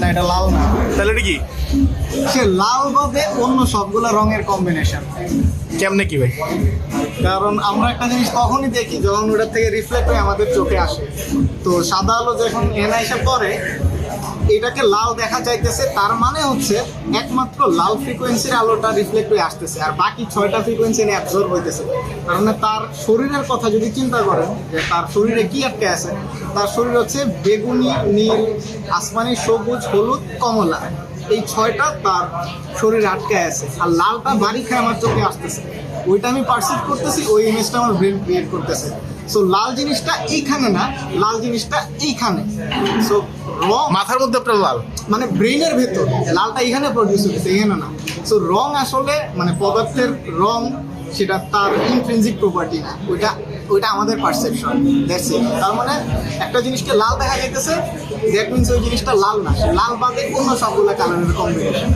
না এটা লাল না। তাহলে এটা কি? সে লাল বাদে অন্য সবগুলা রঙের কম্বিনেশন কেমনে কি ভাই? কারণ আমরা একটা জিনিস তখনই দেখি যখন ওটার থেকে রিফ্লেক্ট হয়ে আমাদের চোখে আসে। তো সাদা আলো যখন এনা এসে পড়ে এটাকে লাল দেখা যাইতেছে, তার মানে হচ্ছে একমাত্র লাল ফ্রিকোয়েন্সির আলোটা রিফ্লেক্ট হয়ে আসতেছে, আর বাকি ছয়টা ফ্রিকোয়েন্সি নিয়ে অ্যাবজর্ব হইতেছে। কারণ তার শরীরের কথা যদি চিন্তা করেন, যে তার শরীরে কি আটকে আছে, তার শরীর হচ্ছে বেগুনি, নীল, আসমানি, সবুজ, হলুদ, কমলা। এই ছয়টা তার শরীরে আটকে আছে আর লালটা বাড়ি খায় আমার চোখে আসতেছে। ওইটা আমি পারসিভ করতেছি ওই ইমেজটা আমার ব্রেন ক্রিয়েট করতেছে। সো লাল জিনিসটা এইখানে না লাল জিনিসটা এইখানে। সো রং মাথার মধ্যে আপনার লাল? মানে ব্রেইনের ভেতর লালটা এইখানে প্রডিউস হচ্ছে এখানে না। সো রং আসলে মানে পদার্থের রং সেটা তার ইনফ্রেন্সিক প্রপার্টি না ওইটা ওইটা আমাদের পারসেপশন দ্যাটস ইট তার মানে একটা জিনিসকে লাল দেখা যাইতেছে দ্যাট মিনস ওই জিনিসটা লাল না লাল বাদে অন্য সবগুলো কালারের কম্বিনেশন